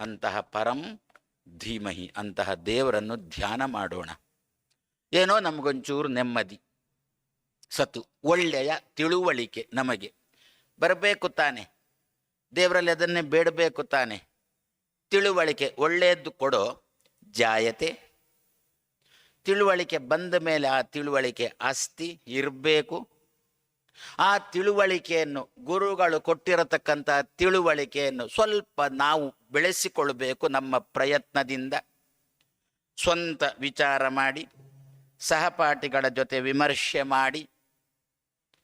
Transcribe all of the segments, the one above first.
ಅಂತಹ ಪರಂ ಧೀಮಹಿ, ಅಂತಹ ದೇವರನ್ನು ಧ್ಯಾನ ಮಾಡೋಣ. ಏನೋ ನಮಗೊಂಚೂರು ನೆಮ್ಮದಿ, ಸತು, ಒಳ್ಳೆಯ ತಿಳುವಳಿಕೆ ನಮಗೆ. ಬರಬೇಕು ತಾನೆ, ದೇವರಲ್ಲಿ ಅದನ್ನೇ ಬೇಡಬೇಕು ತಾನೆ. ತಿಳುವಳಿಕೆ ಒಳ್ಳೆಯದ್ದು ಕೊಡೋ ಜಾಯತೆ. ತಿಳುವಳಿಕೆ ಬಂದ ಮೇಲೆ ಆ ತಿಳುವಳಿಕೆ ಅಸ್ತಿ ಇರಬೇಕು. ಆ ತಿಳುವಳಿಕೆಯನ್ನು ಗುರುಗಳು ಕೊಟ್ಟಿರತಕ್ಕಂಥ ತಿಳುವಳಿಕೆಯನ್ನು ಸ್ವಲ್ಪ ನಾವು ಬೆಳೆಸಿಕೊಳ್ಬೇಕು ನಮ್ಮ ಪ್ರಯತ್ನದಿಂದ. ಸ್ವಂತ ವಿಚಾರ ಮಾಡಿ, ಸಹಪಾಠಿಗಳ ಜೊತೆ ವಿಮರ್ಶೆ ಮಾಡಿ,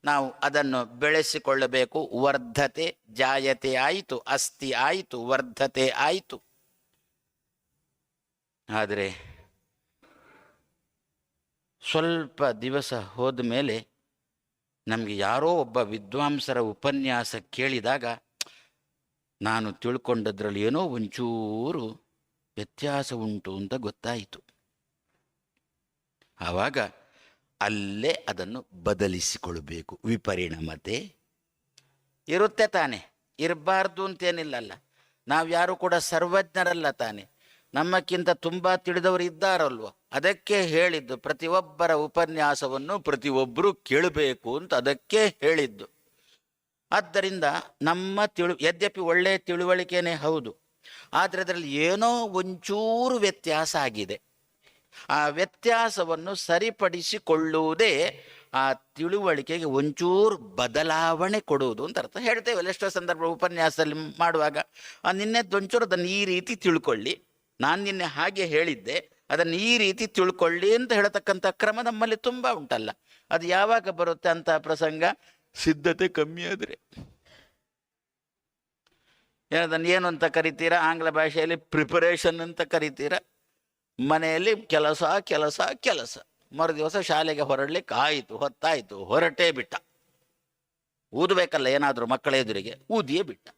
ನಾವು ಅದನ್ನು ಬೆಳೆಸಿಕೊಳ್ಳಬೇಕು. ವರ್ಧತೆ, ಜಾಯತೆ ಆಯಿತು, ಅಸ್ಥಿ ಆಯಿತು, ವರ್ಧತೆ ಆಯಿತು. ಆದರೆ, ಸ್ವಲ್ಪ ದಿವಸ ಹೋದ ಮೇಲೆ ನಮಗೆ ಯಾರೋ ಒಬ್ಬ ವಿದ್ವಾಂಸರ ಉಪನ್ಯಾಸ ಕೇಳಿದಾಗ, ನಾನು ತಿಳ್ಕೊಂಡದ್ರಲ್ಲಿ ಏನೋ ಒಂಚೂರು ವ್ಯತ್ಯಾಸ ಉಂಟು ಅಂತ ಗೊತ್ತಾಯಿತು. ಆವಾಗ ಅಲ್ಲೇ ಅದನ್ನು ಬದಲಿಸಿಕೊಳ್ಬೇಕು. ವಿಪರಿಣಮತೆ ಇರುತ್ತೆ ತಾನೆ. ಇರಬಾರ್ದು ಅಂತೇನಿಲ್ಲಲ್ಲ ನಾವು ಯಾರು ಕೂಡ ಸರ್ವಜ್ಞರಲ್ಲ ತಾನೆ. ನಮ್ಮಕ್ಕಿಂತ ತುಂಬ ತಿಳಿದವರು ಇದ್ದಾರಲ್ವ? ಅದಕ್ಕೆ ಹೇಳಿದ್ದು, ಪ್ರತಿಯೊಬ್ಬರ ಉಪನ್ಯಾಸವನ್ನು ಪ್ರತಿಯೊಬ್ಬರು ಕೇಳಬೇಕು ಅಂತ ಅದಕ್ಕೆ ಹೇಳಿದ್ದು. ಆದ್ದರಿಂದ ನಮ್ಮ ತಿಳು, ಯದ್ಯಪಿ ಒಳ್ಳೆಯ ತಿಳುವಳಿಕೆನೇ ಹೌದು, ಆದರೆ ಅದರಲ್ಲಿ ಏನೋ ಒಂಚೂರು ವ್ಯತ್ಯಾಸ ಆಗಿದೆ. ಆ ವ್ಯತ್ಯಾಸವನ್ನು ಸರಿಪಡಿಸಿಕೊಳ್ಳುವುದೇ ಆ ತಿಳುವಳಿಕೆಗೆ ಒಂಚೂರು ಬದಲಾವಣೆ ಕೊಡುವುದು ಅಂತ ಅರ್ಥ. ಹೇಳ್ತೇವೆ, ಎಷ್ಟೋ ಸಂದರ್ಭ ಉಪನ್ಯಾಸದಲ್ಲಿ ಮಾಡುವಾಗ, ಆ ನಿನ್ನೆದ್ದು ಒಂಚೂರು ಅದನ್ನು ಈ ರೀತಿ ತಿಳ್ಕೊಳ್ಳಿ. ನಾನು ನಿನ್ನೆ ಹಾಗೆ ಹೇಳಿದ್ದೆ ಅದನ್ನು ಈ ರೀತಿ ತಿಳ್ಕೊಳ್ಳಿ ಅಂತ ಹೇಳತಕ್ಕಂಥ ಕ್ರಮ ನಮ್ಮಲ್ಲಿ ತುಂಬ ಉಂಟಲ್ಲ. ಅದು ಯಾವಾಗ ಬರುತ್ತೆ ಅಂತ ಪ್ರಸಂಗ? ಸಿದ್ಧತೆ ಕಮ್ಮಿ ಆದರೆ. ಏನದನ್ನು ಏನು ಅಂತ ಕರಿತೀರಾ? ಆಂಗ್ಲ ಭಾಷೆಯಲ್ಲಿ ಪ್ರಿಪರೇಷನ್ ಅಂತ ಕರಿತೀರಾ? ಮನೆಯಲ್ಲಿ ಕೆಲಸ ಕೆಲಸ ಕೆಲಸ. ಮರು ದಿವಸ ಶಾಲೆಗೆ ಹೊರಡ್ಲಿಕ್ಕೆ ಆಯಿತು ಹೊತ್ತಾಯಿತು ಹೊರಟೇ ಬಿಟ್ಟ. ಊದಬೇಕಲ್ಲ ಏನಾದರೂ ಮಕ್ಕಳ ಎದುರಿಗೆ ಊದಿಯೇ ಬಿಟ್ಟ.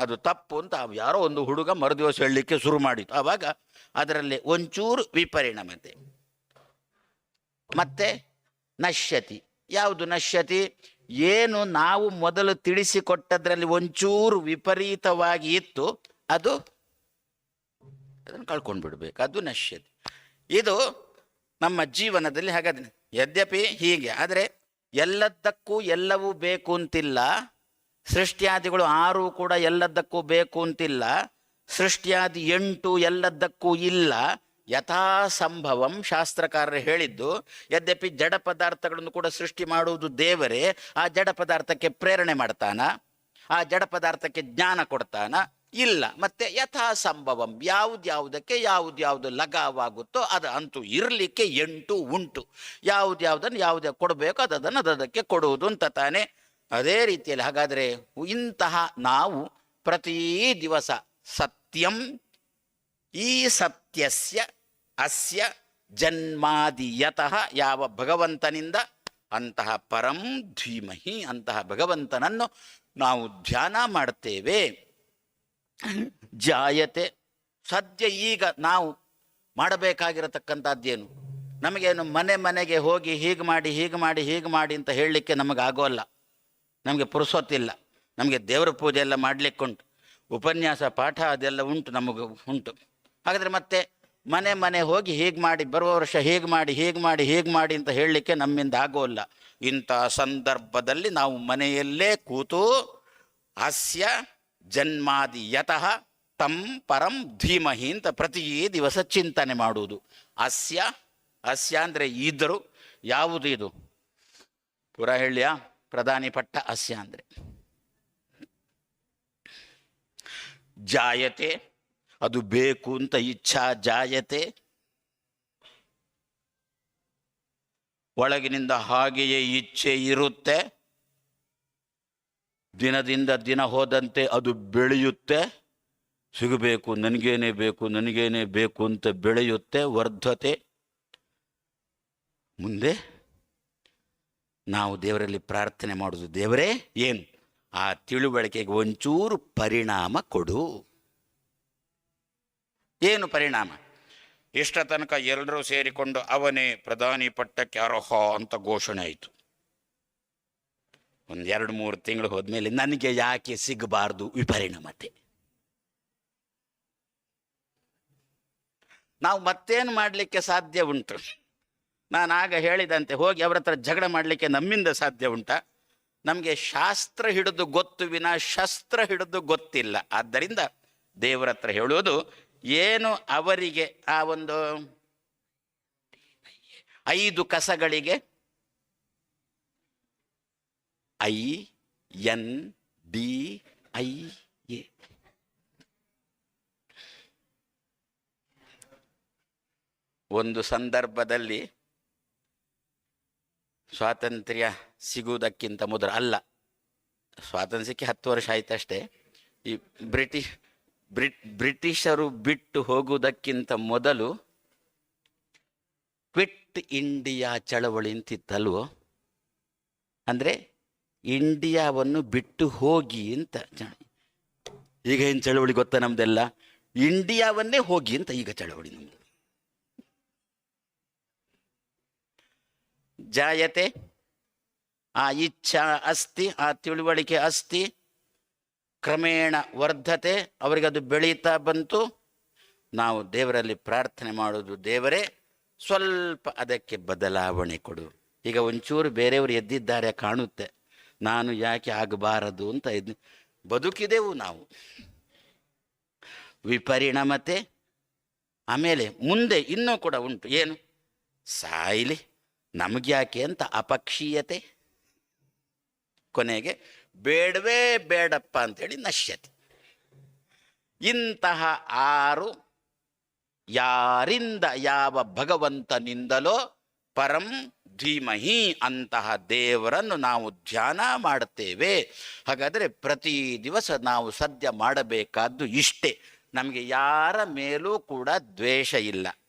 ಅದು ತಪ್ಪು ಅಂತ ಯಾರೋ ಒಂದು ಹುಡುಗ ಮರುದಿವಸ ಹೇಳಲಿಕ್ಕೆ ಶುರು ಮಾಡಿತು ಆವಾಗ ಅದರಲ್ಲಿ ಒಂಚೂರು ವಿಪರಿಣಮತೆ. ಮತ್ತೆ ನಶ್ಯತಿ. ಯಾವುದು ನಶ್ಯತಿ? ಏನು ನಾವು ಮೊದಲು ತಿಳಿಸಿಕೊಟ್ಟದ್ರಲ್ಲಿ ಒಂಚೂರು ವಿಪರೀತವಾಗಿ ಇತ್ತು, ಅದು ಅದನ್ನು ಕಳ್ಕೊಂಡು ಬಿಡಬೇಕು. ಅದು ನಶ್ಯತಿ. ಇದು ನಮ್ಮ ಜೀವನದಲ್ಲಿ ಹಾಗಾದ್ರೆ, ಯದ್ಯಪಿ ಹೀಗೆ, ಆದರೆ ಎಲ್ಲದಕ್ಕೂ ಎಲ್ಲವೂ ಬೇಕು ಅಂತಿಲ್ಲ. ಸೃಷ್ಟಿಯಾದಿಗಳು ಆರು ಕೂಡ ಎಲ್ಲದಕ್ಕೂ ಬೇಕು ಅಂತಿಲ್ಲ. ಸೃಷ್ಟಿಯಾದಿ ಎಂಟು ಎಲ್ಲದಕ್ಕೂ ಇಲ್ಲ. ಯಥಾ ಸಂಭವಂ ಶಾಸ್ತ್ರಕಾರರು ಹೇಳಿದ್ದು, ಯದ್ಯಪಿ ಜಡ ಪದಾರ್ಥಗಳನ್ನು ಕೂಡ ಸೃಷ್ಟಿ ಮಾಡುವುದು ದೇವರೇ, ಆ ಜಡ ಪದಾರ್ಥಕ್ಕೆ ಪ್ರೇರಣೆ ಮಾಡ್ತಾನ? ಆ ಜಡ ಪದಾರ್ಥಕ್ಕೆ ಜ್ಞಾನ ಕೊಡ್ತಾನ? ಇಲ್ಲ. ಮತ್ತೆ ಯಥಾ ಸಂಭವಂ ಯಾವುದ್ಯಾವುದಕ್ಕೆ ಯಾವುದ್ಯಾವುದು ಲಗಾವಾಗುತ್ತೋ ಅದು ಅಂತೂ ಇರಲಿಕ್ಕೆ ಎಂಟು ಉಂಟು. ಯಾವುದ್ಯಾವುದನ್ನು ಯಾವುದೇ ಕೊಡಬೇಕು ಅದು ಅದನ್ನು ಅದಕ್ಕೆ ಕೊಡುವುದು ಅಂತ ತಾನೆ ಅದೇ ರೀತಿಯಲ್ಲಿ ಹಾಗಾದರೆ ಇಂತಹ ನಾವು ಪ್ರತಿ ದಿವಸ ಸತ್ಯಂ ಈ ಸತ್ಯಸ್ಯ ಅಸ್ಯ ಜನ್ಮಾದಿಯತಃ ಯಾವ ಭಗವಂತನಿಂದ ಅಂತಹ ಪರಂ ಧೀಮಹಿ ಅಂತಹ ಭಗವಂತನನ್ನು ನಾವು ಧ್ಯಾನ ಮಾಡ್ತೇವೆ. ಜಾಯತೆ ಸದ್ಯ ಈಗ ನಾವು ಮಾಡಬೇಕಾಗಿರತಕ್ಕಂಥದ್ದೇನು? ನಮಗೇನು ಮನೆ ಮನೆಗೆ ಹೋಗಿ ಹೀಗೆ ಮಾಡಿ ಹೀಗೆ ಮಾಡಿ ಹೀಗೆ ಮಾಡಿ ಅಂತ ಹೇಳಲಿಕ್ಕೆ ನಮಗೆ ಆಗೋಲ್ಲ ನಮಗೆ ಪುರುಸೊತ್ತಿಲ್ಲ ನಮಗೆ ದೇವರ ಪೂಜೆ ಎಲ್ಲ ಮಾಡಲಿಕ್ಕುಂಟು ಉಪನ್ಯಾಸ, ಪಾಠ ಅದೆಲ್ಲ ಉಂಟು ನಮಗೆ, ಉಂಟು. ಹಾಗಾದರೆ ಮತ್ತೆ ಮನೆ ಮನೆ ಹೋಗಿ ಹೀಗೆ ಮಾಡಿ, ಬರುವ ವರ್ಷ ಹೀಗೆ ಮಾಡಿ ಹೀಗೆ ಮಾಡಿ ಹೀಗೆ ಮಾಡಿ ಅಂತ ಹೇಳಲಿಕ್ಕೆ ನಮ್ಮಿಂದ ಆಗೋಲ್ಲ. ಇಂಥ ಸಂದರ್ಭದಲ್ಲಿ ನಾವು ಮನೆಯಲ್ಲೇ ಕೂತು ಹಾಸ್ಯ ಜನ್ಮಾದಿ ಯತಃ ತಂ ಪರಂ ಧೀಮಹಿ ಅಂತ ಪ್ರತಿ ದಿವಸ ಚಿಂತನೆ ಮಾಡುವುದು. ಅಸ್ಯ ಹಾಸ್ಯ ಅಂದರೆ ಇದ್ದರು. ಯಾವುದು ಇದು? ಪುರ ಹೇಳಿಯ? ಪ್ರಧಾನಿ ಪಟ್ಟ ಅಸ್ಯ ಅಂದರೆ. ಜಾಯತೆ, ಅದು ಬೇಕು ಅಂತ ಇಚ್ಛಾ ಜಾಯತೆ. ಒಳಗಿನಿಂದ ಹಾಗೆಯೇ ಇಚ್ಛೆ ಇರುತ್ತೆ. ದಿನದಿಂದ ದಿನ ಹೋದಂತೆ ಅದು ಬೆಳೆಯುತ್ತೆ. ಸಿಗಬೇಕು, ನನಗೇನೆ ಬೇಕು ನನಗೇನೆ ಬೇಕು ಅಂತ ಬೆಳೆಯುತ್ತೆ ವರ್ಧತೆ. ಮುಂದೆ ನಾವು ದೇವರಲ್ಲಿ ಪ್ರಾರ್ಥನೆ ಮಾಡೋದು ದೇವರೇ, ಏನು? ಆ ತಿಳುವಳಿಕೆಗೆ ಒಂಚೂರು ಪರಿಣಾಮ ಕೊಡು. ಏನು ಪರಿಣಾಮ? ಇಷ್ಟ ತನಕ ಎಲ್ಲರೂ ಸೇರಿಕೊಂಡು ಅವನೇ ಪ್ರಧಾನಿ ಪಟ್ಟಕ್ಕೆ ಅರ್ಹ ಅಂತ ಘೋಷಣೆ ಆಯಿತು. ಒಂದು ಎರಡು ಮೂರು ತಿಂಗಳು ಹೋದ್ಮೇಲೆ ನನಗೆ ಯಾಕೆ ಸಿಗಬಾರ್ದು ವಿಪರಿಣಾಮತೆ? ನಾವು ಮತ್ತೇನು ಮಾಡಲಿಕ್ಕೆ ಸಾಧ್ಯ ಉಂಟು? ನಾನು ಆಗ ಹೇಳಿದಂತೆ ಹೋಗಿ ಅವರ ಹತ್ರ ಜಗಳ ಮಾಡಲಿಕ್ಕೆ ನಮ್ಮಿಂದ ಸಾಧ್ಯ ಉಂಟ? ನಮಗೆ ಶಾಸ್ತ್ರ ಹಿಡಿದು ಗೊತ್ತು ವಿನ ಶಸ್ತ್ರ ಹಿಡಿದು ಗೊತ್ತಿಲ್ಲ. ಆದ್ದರಿಂದ ದೇವರ ಹತ್ರ ಹೇಳುವುದು, ಏನು ಅವರಿಗೆ, ಆ ಒಂದು ಐದು ಕಸಗಳಿಗೆ? I, N, D, I, A. ಒಂದು ಸಂದರ್ಭದಲ್ಲಿ ಸ್ವಾತಂತ್ರ್ಯ ಸಿಗುವುದಕ್ಕಿಂತ ಮೊದಲು ಅಲ್ಲ. ಸ್ವಾತಂತ್ರ್ಯಕ್ಕೆ ಹತ್ತು ವರ್ಷ ಆಯ್ತಷ್ಟೇ. ಈ ಬ್ರಿಟಿಷ್, ಬ್ರಿಟ್, ಬ್ರಿಟಿಷರು ಬಿಟ್ಟು ಹೋಗುವುದಕ್ಕಿಂತ ಮೊದಲು ಕ್ವಿಟ್ ಇಂಡಿಯಾ ಚಳವಳಿ ಅಂತಿತ್ತಲ್ವೋ? ಅಂದರೆ ಇಂಡಿಯಾವನ್ನು ಬಿಟ್ಟು ಹೋಗಿ ಅಂತ ಈಗ ಏನು ಚಳವಳಿ ಗೊತ್ತಾ ನಮ್ದೆಲ್ಲ? ಇಂಡಿಯಾವನ್ನೇ ಹೋಗಿ ಅಂತ ಈಗ ಚಳವಳಿ ನಮ್ದು. ಜಾಯತೆ? ಆ ಇಚ್ಛಾ ಅಸ್ತಿ, ಆ ತಿಳುವಳಿಕೆ ಅಸ್ತಿ, ಕ್ರಮೇಣ ವರ್ಧತೆ ಅವರಿಗೆ ಅದು ಬೆಳೀತಾ ಬಂತು. ನಾವು ದೇವರಲ್ಲಿ ಪ್ರಾರ್ಥನೆ ಮಾಡೋದು ದೇವರೇ, ಸ್ವಲ್ಪ ಅದಕ್ಕೆ ಬದಲಾವಣೆ ಕೊಡು. ಈಗ ಒಂಚೂರು ಬೇರೆಯವರು ಎದ್ದಿದ್ದಾರೆ ಕಾಣುತ್ತೆ. ನಾನು ಯಾಕೆ ಆಗಬಾರದು ಅಂತ ಇದ್ ಬದುಕಿದೆವು ನಾವು. ವಿಪರಿಣಮತೆ, ಆಮೇಲೆ ಮುಂದೆ ಇನ್ನೂ ಕೂಡ ಉಂಟು. ಏನು? ಸಾಯ್ಲಿ. ನಮಗ್ಯಾಕೆ ಅಂತ ಅಪಕ್ಷೀಯತೆ? ಕೊನೆಗೆ, ಬೇಡವೇ ಬೇಡಪ್ಪ ಅಂತೇಳಿ ನಶ್ಯತೆ. ಇಂತಹ ಆರು ಯಾರಿಂದ ಯಾವ ಭಗವಂತನಿಂದಲೋ ಪರಂ ಧೀಮಹಿ ಅಂತಹ ದೇವರನ್ನು ನಾವು ಧ್ಯಾನ ಮಾಡುತ್ತೇವೆ. ಹಾಗಾದರೆ ಪ್ರತಿ ದಿವಸ ನಾವು ಸದ್ಯ ಮಾಡಬೇಕಾದ್ದು ಇಷ್ಟೇ. ನಮಗೆ ಯಾರ ಮೇಲೂ ಕೂಡ ದ್ವೇಷ ಇಲ್ಲ.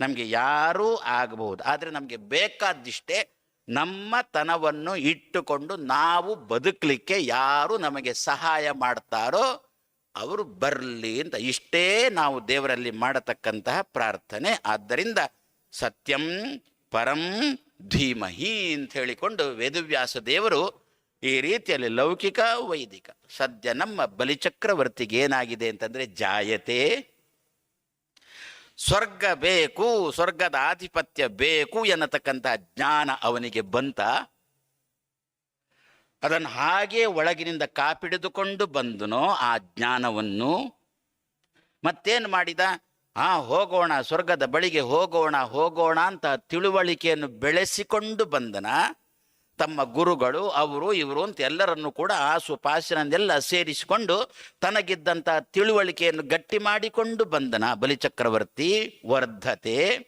ನಮಗೆ ಯಾರೂ ಆಗಬಹುದು. ಆದರೆ ನಮಗೆ ಬೇಕಾದಿಷ್ಟೇ ನಮ್ಮ ತನವನ್ನು ಇಟ್ಟುಕೊಂಡು ನಾವು ಬದುಕಲಿಕ್ಕೆ ಯಾರು ನಮಗೆ ಸಹಾಯ ಮಾಡ್ತಾರೋ ಅವರು ಬರಲಿ ಅಂತ. ಇಷ್ಟೇ ನಾವು ದೇವರಲ್ಲಿ ಮಾಡತಕ್ಕಂತಹ ಪ್ರಾರ್ಥನೆ. ಆದ್ದರಿಂದ ಸತ್ಯಂ ಪರಂ ಧೀಮಹಿ ಅಂತ ಹೇಳಿಕೊಂಡು ವೇದವ್ಯಾಸ ದೇವರು ಈ ರೀತಿಯಲ್ಲಿ ಲೌಕಿಕ ವೈದಿಕ. ಸದ್ಯ ನಮ್ಮ ಬಲಿಚಕ್ರವರ್ತಿಗೆ ಏನಾಗಿದೆ ಅಂತಂದರೆ ಜಾಯತೆ ಸ್ವರ್ಗ ಬೇಕು, ಸ್ವರ್ಗದ ಆಧಿಪತ್ಯ ಬೇಕು ಎನ್ನತಕ್ಕಂಥ ಜ್ಞಾನ ಅವನಿಗೆ ಬಂತ. ಅದನ್ನು ಹಾಗೆ ಒಳಗಿನಿಂದ ಕಾಪಿಡಿದುಕೊಂಡು ಬಂದನೋ ಆ ಜ್ಞಾನವನ್ನು. ಮತ್ತೇನು ಮಾಡಿದ? ಆ, ಹೋಗೋಣ, ಸ್ವರ್ಗದ ಬಳಿಗೆ ಹೋಗೋಣ ಹೋಗೋಣ ಅಂತ ತಿಳುವಳಿಕೆಯನ್ನು ಬೆಳೆಸಿಕೊಂಡು ಬಂದನ. ತಮ್ಮ ಗುರುಗಳು, ಅವರು, ಇವರು ಅಂತ ಎಲ್ಲರನ್ನು ಕೂಡ ಆಸು ಪಾಸಿನನ್ನೆಲ್ಲ ಸೇರಿಸಿಕೊಂಡು ತನಗಿದ್ದಂಥ ತಿಳುವಳಿಕೆಯನ್ನು ಗಟ್ಟಿ ಮಾಡಿಕೊಂಡು ಬಂದನ ಬಲಿಚಕ್ರವರ್ತಿ ವರ್ಧತೆ.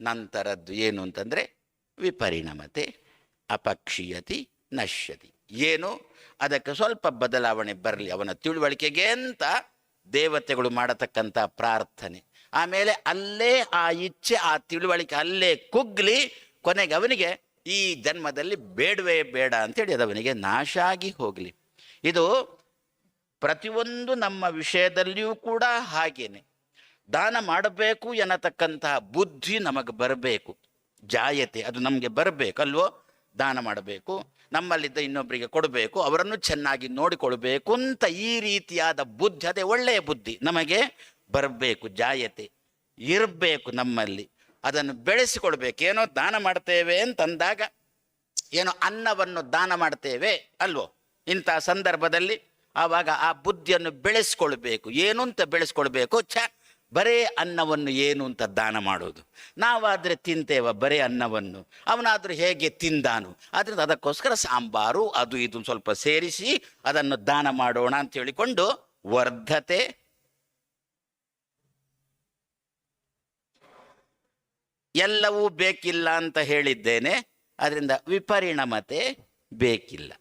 ನಂತರದ್ದು ಏನು ಅಂತಂದ್ರೆ ವಿಪರಿಣಮತೆ, ಅಪಕ್ಷೀಯತಿ, ನಶ್ಯತಿ. ಏನು? ಅದಕ್ಕೆ ಸ್ವಲ್ಪ ಬದಲಾವಣೆ ಬರಲಿ ಅವನ ತಿಳುವಳಿಕೆಗೆ ಅಂತ ದೇವತೆಗಳು ಮಾಡತಕ್ಕಂಥ ಪ್ರಾರ್ಥನೆ. ಆಮೇಲೆ ಅಲ್ಲೇ ಆ ಇಚ್ಛೆ, ಆ ತಿಳುವಳಿಕೆ ಅಲ್ಲೇ ಕುಗ್ಲಿ ಕೊನೆಗೆ ಅವನಿಗೆ ಈ ಜನ್ಮದಲ್ಲಿ ಬೇಡವೇ ಬೇಡ ಅಂತೇಳಿ ಅದವನಿಗೆ ನಾಶ ಆಗಿ ಹೋಗಲಿ. ಇದು ಪ್ರತಿಯೊಂದು ನಮ್ಮ ವಿಷಯದಲ್ಲಿಯೂ ಕೂಡ ಹಾಗೇನೆ. ದಾನ ಮಾಡಬೇಕು ಎನ್ನತಕ್ಕಂತಹ ಬುದ್ಧಿ ನಮಗೆ ಬರಬೇಕು. ಜಾಯತೆ ಅದು ನಮಗೆ ಬರಬೇಕು ಅಲ್ವೋ? ದಾನ ಮಾಡಬೇಕು, ನಮ್ಮಲ್ಲಿದ್ದ ಇನ್ನೊಬ್ಬರಿಗೆ ಕೊಡಬೇಕು, ಅವರನ್ನು ಚೆನ್ನಾಗಿ ನೋಡಿಕೊಳ್ಬೇಕು ಅಂತ ಈ ರೀತಿಯಾದ ಬುದ್ಧಿ, ಅದೇ ಒಳ್ಳೆಯ ಬುದ್ಧಿ ನಮಗೆ ಬರಬೇಕು, ಜಾಯತೆ ಇರಬೇಕು ನಮ್ಮಲ್ಲಿ. ಅದನ್ನು ಬೆಳೆಸಿಕೊಳ್ಬೇಕು ಏನೋ ದಾನ ಮಾಡ್ತೇವೆ ಅಂತಂದಾಗ ಏನೋ ಅನ್ನವನ್ನು ದಾನ ಮಾಡ್ತೇವೆ ಅಲ್ವೋ? ಇಂಥ ಸಂದರ್ಭದಲ್ಲಿ ಆವಾಗ ಆ ಬುದ್ಧಿಯನ್ನು ಬೆಳೆಸ್ಕೊಳ್ಬೇಕು. ಏನು ಅಂತ ಬೆಳೆಸ್ಕೊಳ್ಬೇಕು? ಛ, ಬರೇ ಅನ್ನವನ್ನು ಏನು ಅಂತ ದಾನ ಮಾಡೋದು. ನಾವಾದರೆ ತಿಂತೇವ ಬರೇ ಅನ್ನವನ್ನು. ಅವನಾದರೂ ಹೇಗೆ ತಿಂದಾನು? ಆದ್ರಿಂದ ಅದಕ್ಕೋಸ್ಕರ ಸಾಂಬಾರು, ಅದು ಇದು ಸ್ವಲ್ಪ ಸೇರಿಸಿ ಅದನ್ನು ದಾನ ಮಾಡೋಣ ಅಂತ ಹೇಳಿಕೊಂಡು ವರ್ಧತೆ ಎಲ್ಲವೂ ಬೇಕಿಲ್ಲ ಅಂತ ಹೇಳಿದ್ದೇನೆ, ಅದರಿಂದ ವಿಪರಿಣಮತೆ ಬೇಕಿಲ್ಲ.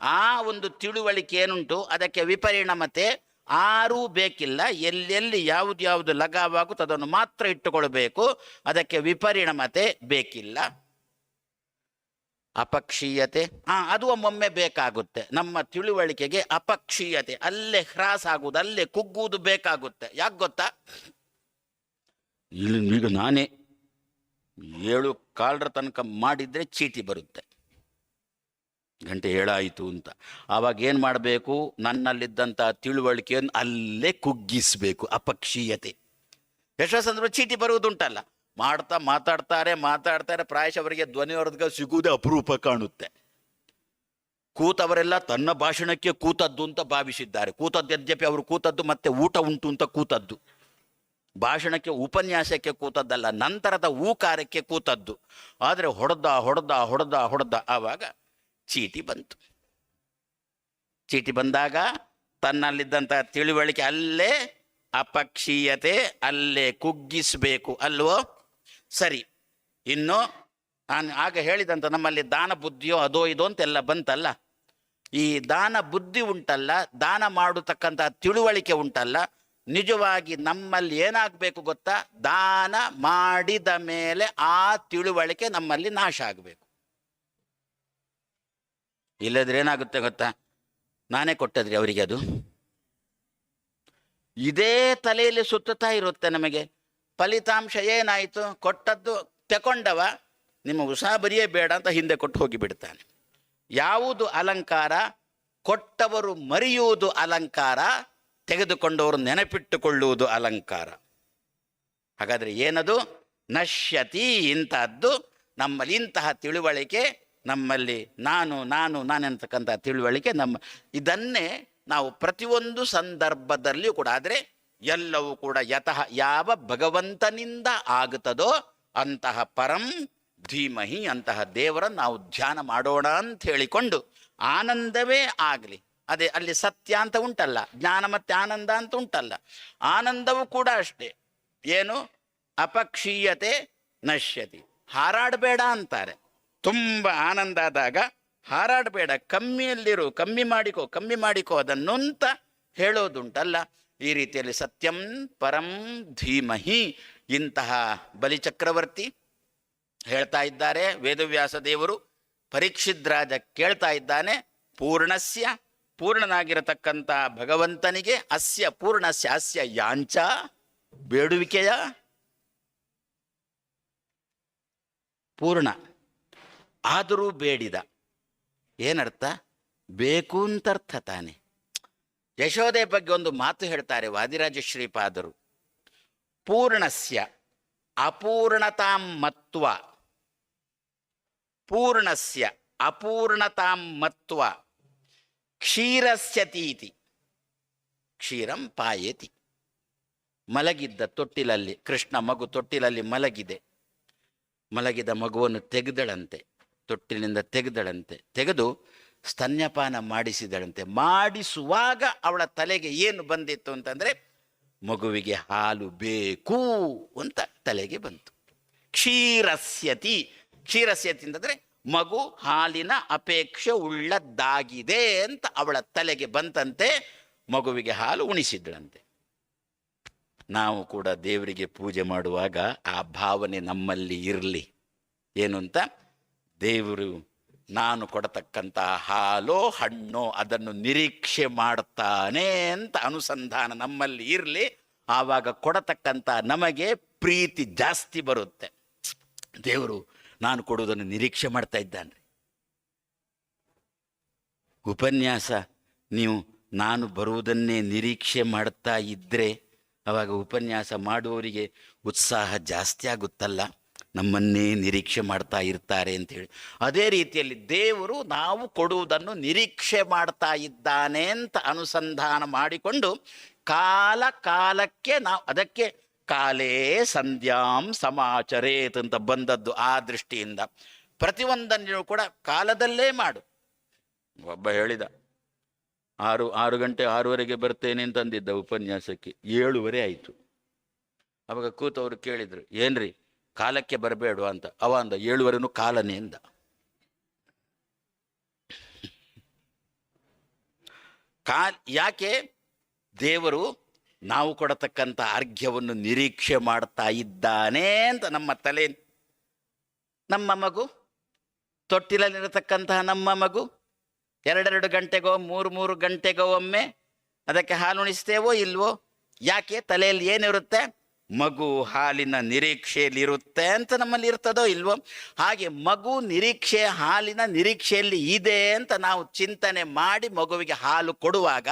ಆ ಒಂದು ತಿಳುವಳಿಕೆ ಏನುಂಟು, ಅದಕ್ಕೆ ವಿಪರಿಣಮತೆ ಆರೂ ಬೇಕಿಲ್ಲ, ಎಲ್ಲೆಲ್ಲಿ ಯಾವುದು ಯಾವುದು ಲಗಾವಾಗುತ್ತೋ ಅದನ್ನು ಮಾತ್ರ ಇಟ್ಟುಕೊಳ್ಬೇಕು, ಅದಕ್ಕೆ ವಿಪರಿಣಮತೆ ಬೇಕಿಲ್ಲ. ಅಪಕ್ಷೀಯತೆ ಹಾ ಅದು ಒಮ್ಮೊಮ್ಮೆ ಬೇಕಾಗುತ್ತೆ. ನಮ್ಮ ತಿಳುವಳಿಕೆಗೆ ಅಪಕ್ಷೀಯತೆ, ಅಲ್ಲೇ ಹ್ರಾಸ್ ಆಗುವುದು ಅಲ್ಲೇ ಕುಗ್ಗುವುದು ಬೇಕಾಗುತ್ತೆ. ಯಾಕೆ ಗೊತ್ತಾ? ಇಲ್ಲಿ ಈಗ ನಾನೇ ಏಳು ಕಾಲರ ತನಕ ಮಾಡಿದರೆ ಚೀಟಿ ಬರುತ್ತೆ. ಗಂಟೆ ಏಳಾಯಿತು ಅಂತ. ಆವಾಗ ಏನು ಮಾಡಬೇಕು? ನನ್ನಲ್ಲಿದ್ದಂಥ ತಿಳುವಳಿಕೆಯನ್ನು ಅಲ್ಲೇ ಕುಗ್ಗಿಸಬೇಕು, ಅಪಕ್ಷೀಯತೆ. ಸಂದರ್ಭ ಚೀಟಿ ಬರುವುದುಂಟಲ್ಲ. ಮಾಡ್ತಾ ಮಾತಾಡ್ತಾರೆ ಮಾತಾಡ್ತಾರೆ, ಪ್ರಾಯಶಃ ಅವರಿಗೆ ಧ್ವನಿವರ್ಧಕ ಸಿಗುವುದೇ ಅಪರೂಪ ಕಾಣುತ್ತೆ. ಕೂತವರೆಲ್ಲ ತನ್ನ ಭಾಷಣಕ್ಕೆ ಕೂತದ್ದು ಅಂತ ಭಾವಿಸಿದ್ದಾರೆ. ಕೂತದ್ದು, ಯದ್ಯಪಿ ಅವರು ಕೂತದ್ದು, ಮತ್ತೆ ಊಟ ಉಂಟು ಅಂತ ಕೂತದ್ದು. ಭಾಷಣಕ್ಕೆ, ಉಪನ್ಯಾಸಕ್ಕೆ ಕೂತದ್ದಲ್ಲ, ನಂತರದ ಊಕಾರಕ್ಕೆ ಕೂತದ್ದು. ಆದರೆ ಹೊಡೆದ ಹೊಡೆದ ಹೊಡೆದ ಹೊಡೆದ ಆವಾಗ ಚೀಟಿ ಬಂತು. ಚೀಟಿ ಬಂದಾಗ ತನ್ನಲ್ಲಿದ್ದಂಥ ತಿಳುವಳಿಕೆ ಅಲ್ಲೇ, ಅಪಕ್ಷೀಯತೆ ಅಲ್ಲೇ ಕುಗ್ಗಿಸಬೇಕು ಅಲ್ವೋ? ಸರಿ, ಇನ್ನು ನಾನು ಆಗ ಹೇಳಿದಂಥ ನಮ್ಮಲ್ಲಿ ದಾನ ಬುದ್ಧಿಯೋ ಅದೋ ಇದೋ ಅಂತೆಲ್ಲ ಬಂತಲ್ಲ. ಈ ದಾನ ಬುದ್ಧಿ ಉಂಟಲ್ಲ, ದಾನ ಮಾಡತಕ್ಕಂಥ ತಿಳುವಳಿಕೆ ಉಂಟಲ್ಲ ನಿಜವಾಗಿ ನಮ್ಮಲ್ಲಿ ಏನಾಗಬೇಕು ಗೊತ್ತಾ? ದಾನ ಮಾಡಿದ ಮೇಲೆ ಆ ತಿಳುವಳಿಕೆ ನಮ್ಮಲ್ಲಿ ನಾಶ ಆಗಬೇಕು. ಇಲ್ಲದ್ರೆ ಏನಾಗುತ್ತೆ ಗೊತ್ತಾ? ನಾನೇ ಕೊಟ್ಟದ್ರಿ ಅವರಿಗೆ ಅದು. ಇದೇ ತಲೆಯಲ್ಲಿ ಸುತ್ತುತ್ತಾ ಇರುತ್ತೆ ನಮಗೆ. ಫಲಿತಾಂಶ ಏನಾಯಿತು? ಕೊಟ್ಟದ್ದು ತಕೊಂಡವ, ನಿಮ್ಮ ಉಸಾಬರಿಯೇ ಬೇಡ ಅಂತ ಹಿಂದೆ ಕೊಟ್ಟು ಹೋಗಿಬಿಡ್ತಾನೆ. ಯಾವುದು ಅಲಂಕಾರ? ಕೊಟ್ಟವರು ಮರೆಯುವುದು ಅಲಂಕಾರ. ತೆಗೆದುಕೊಂಡವರು ನೆನಪಿಟ್ಟುಕೊಳ್ಳುವುದು ಅಲಂಕಾರ. ಹಾಗಾದರೆ ಏನದು? ನಶ್ಯತಿ ಇಂತಹದ್ದು, ನಮ್ಮಲ್ಲಿ ಇಂತಹ ತಿಳುವಳಿಕೆ, ನಮ್ಮಲ್ಲಿ ನಾನು ನಾನು ನಾನೆಂತಕ್ಕಂಥ ತಿಳುವಳಿಕೆ, ನಮ್ಮ, ಇದನ್ನೇ ನಾವು ಪ್ರತಿಯೊಂದು ಸಂದರ್ಭದಲ್ಲಿಯೂ ಕೂಡ, ಆದರೆ ಎಲ್ಲವೂ ಕೂಡ ಯತಃ ಯಾವ ಭಗವಂತನಿಂದ ಆಗುತ್ತದೋ ಅಂತಹ ಪರಂ ಧೀಮಹಿ, ಅಂತಹ ದೇವರನ್ನು ನಾವು ಧ್ಯಾನ ಮಾಡೋಣ ಅಂತ ಹೇಳಿಕೊಂಡು ಆನಂದವೇ ಆಗಲಿ. ಅದೇ ಅಲ್ಲಿ ಸತ್ಯ ಅಂತ ಉಂಟಲ್ಲ, ಜ್ಞಾನ ಮತ್ತೆ ಆನಂದ ಅಂತ ಉಂಟಲ್ಲ. ಆನಂದವೂ ಕೂಡ ಅಷ್ಟೇ. ಏನು? ಅಪಕ್ಷೀಯತೆ ನಶ್ಯತಿ. ಹಾರಾಡಬೇಡ ಅಂತಾರೆ. ತುಂಬ ಆನಂದ ಆದಾಗ ಹಾರಾಡಬೇಡ, ಕಮ್ಮಿಯಲ್ಲಿರು, ಕಮ್ಮಿ ಮಾಡಿಕೋ ಕಮ್ಮಿ ಮಾಡಿಕೋ ಅದನ್ನು ಅಂತ ಹೇಳೋದುಂಟಲ್ಲ. ಈ ರೀತಿಯಲ್ಲಿ ಸತ್ಯಂ ಪರಂ ಧೀಮಹಿ ಇಂತಹ ಬಲಿಚಕ್ರವರ್ತಿ ಹೇಳ್ತಾ ಇದ್ದಾರೆ ವೇದವ್ಯಾಸ ದೇವರು. ಪರೀಕ್ಷಿದ್ರಾಜ ಕೇಳ್ತಾ ಇದ್ದಾನೆ, ಪೂರ್ಣಸ್ಯ ಪೂರ್ಣನಾಗಿರತಕ್ಕಂಥ ಭಗವಂತನಿಗೆ ಅಸ್ಯ ಪೂರ್ಣಸ್ಯ ಸ್ಯಾಸ್ಯ ಯಾಂಚ ಬೇಡುವಿಕೆಯ ಪೂರ್ಣ. ಆದರೂ ಬೇಡಿದ. ಏನರ್ಥ? ಬೇಕು ಅಂತರ್ಥ ತಾನೆ. ಯಶೋದೆ ಬಗ್ಗೆ ಒಂದು ಮಾತು ಹೇಳ್ತಾರೆ ವಾದಿರಾಜ ಶ್ರೀಪಾದರು. ಪೂರ್ಣಸ್ಯ, ಅಪೂರ್ಣತಾಂ ಮತ್ವ. ಪೂರ್ಣಸ್ಯ, ಅಪೂರ್ಣತಾಂ ಮತ್ವ. ಕ್ಷೀರಸ್ಯತೀತಿ. ಕ್ಷೀರಂ ಪಾಯತಿ. ಮಲಗಿದ್ದ ತೊಟ್ಟಿಲಲ್ಲಿ, ಕೃಷ್ಣ ಮಗು ತೊಟ್ಟಿಲಲ್ಲಿ ಮಲಗಿದೆ. ಮಲಗಿದ ಮಗುವನ್ನು ತೆಗೆದಳಂತೆ ತೊಟ್ಟಿಲಿನಿಂದ ತೆಗೆದಳಂತೆ, ತೆಗೆದು ಸ್ತನ್ಯಪಾನ ಮಾಡಿಸಿದಳಂತೆ. ಮಾಡಿಸುವಾಗ ಅವಳ ತಲೆಗೆ ಏನು ಬಂದಿತ್ತು ಅಂತಂದ್ರೆ, ಮಗುವಿಗೆ ಹಾಲು ಬೇಕು ಅಂತ ತಲೆಗೆ ಬಂತು. ಕ್ಷೀರಸ್ಯತಿ. ಕ್ಷೀರಸ್ಯತಿ ಅಂತಂದ್ರೆ ಮಗು ಹಾಲಿನ ಅಪೇಕ್ಷೆ ಉಳ್ಳದ್ದಾಗಿದೆ ಅಂತ ಅವಳ ತಲೆಗೆ ಬಂತಂತೆ ಮಗುವಿಗೆ ಹಾಲು ಉಣಿಸಿದ್ಳಂತೆ. ನಾವು ಕೂಡ ದೇವರಿಗೆ ಪೂಜೆ ಮಾಡುವಾಗ ಆ ಭಾವನೆ ನಮ್ಮಲ್ಲಿ ಇರಲಿ. ಏನು ಅಂತ ದೇವರು ನಾನು ಕೊಡತಕ್ಕಂಥ ಹಾಲೋ ಹಣ್ಣೋ ಅದನ್ನು ನಿರೀಕ್ಷೆ ಮಾಡ್ತಾನೆ ಅಂತ ಅನುಸಂಧಾನ ನಮ್ಮಲ್ಲಿ ಇರಲಿ. ಆವಾಗ ಕೊಡತಕ್ಕಂಥ ನಮಗೆ ಪ್ರೀತಿ ಜಾಸ್ತಿ ಬರುತ್ತೆ. ದೇವರು ನಾನು ಕೊಡುವುದನ್ನು ನಿರೀಕ್ಷೆ ಮಾಡ್ತಾ ಇದ್ದಾನೆ. ಉಪನ್ಯಾಸ, ನೀವು ನಾನು ಬರುವುದನ್ನೇ ನಿರೀಕ್ಷೆ ಮಾಡ್ತಾ ಇದ್ದರೆ ಅವಾಗ ಉಪನ್ಯಾಸ ಮಾಡುವವರಿಗೆ ಉತ್ಸಾಹ ಜಾಸ್ತಿ ಆಗುತ್ತಲ್ಲ? ನಮ್ಮನ್ನೇ ನಿರೀಕ್ಷೆ ಮಾಡ್ತಾ ಇರ್ತಾರೆ ಅಂತೇಳಿ ಅದೇ ರೀತಿಯಲ್ಲಿ ದೇವರು ನಾವು ಕೊಡುವುದನ್ನು ನಿರೀಕ್ಷೆ ಮಾಡ್ತಾ ಇದ್ದಾನೆ ಅಂತ ಅನುಸಂಧಾನ ಮಾಡಿಕೊಂಡು ಕಾಲ ಕಾಲಕ್ಕೆ ನಾವು ಅದಕ್ಕೆ ಕಾಲೇ ಸಂಧ್ಯಾಂ ಸಮಾಚರೇತ್ ಅಂತ ಬಂದದ್ದು ಆ ದೃಷ್ಟಿಯಿಂದ. ಪ್ರತಿಯೊಂದನ್ನು ಕೂಡ ಕಾಲದಲ್ಲೇ ಮಾಡು. ಒಬ್ಬ ಹೇಳಿದ, ಆರು ಆರು ಗಂಟೆ ಆರೂವರೆಗೆ ಬರ್ತೇನೆ ಅಂತಂದಿದ್ದ ಉಪನ್ಯಾಸಕ್ಕೆ ಏಳುವರೆ ಆಯಿತು. ಅವಾಗ ಕೂತವರು ಕೇಳಿದರು, ಏನ್ರಿ, ಕಾಲಕ್ಕೆ ಬರಬೇಡ ಅಂತ. ಅವ ಅಂದ, ಏಳುವರೆನೂ ಕಾಲನೇ ಅಂದ. ಕಾಲ್, ಯಾಕೆ? ದೇವರು ನಾವು ಕೊಡತಕ್ಕಂಥ ಅರ್ಘ್ಯವನ್ನು ನಿರೀಕ್ಷೆ ಮಾಡ್ತಾ ಇದ್ದಾನೆ ಅಂತ ನಮ್ಮ ತಲೆ. ನಮ್ಮ ಮಗು, ತೊಟ್ಟಿಲಲ್ಲಿರತಕ್ಕಂತಹ ನಮ್ಮ ಮಗು, ಎರಡೆರಡು ಗಂಟೆಗೋ, ಮೂರು ಮೂರು ಗಂಟೆಗೋ ಒಮ್ಮೆ ಅದಕ್ಕೆ ಹಾಲು ಉಣಿಸ್ತೇವೋ ಇಲ್ವೋ, ಯಾಕೆ ತಲೆಯಲ್ಲಿ ಏನಿರುತ್ತೆ? ಮಗು ಹಾಲಿನ ನಿರೀಕ್ಷೆಯಲ್ಲಿ ಇರುತ್ತೆ ಅಂತ ನಮ್ಮಲ್ಲಿ ಇರ್ತದೋ ಇಲ್ವೋ, ಹಾಗೆ ಮಗು ನಿರೀಕ್ಷೆ, ಹಾಲಿನ ನಿರೀಕ್ಷೆಯಲ್ಲಿ ಇದೆ ಅಂತ ನಾವು ಚಿಂತನೆ ಮಾಡಿ ಮಗುವಿಗೆ ಹಾಲು ಕೊಡುವಾಗ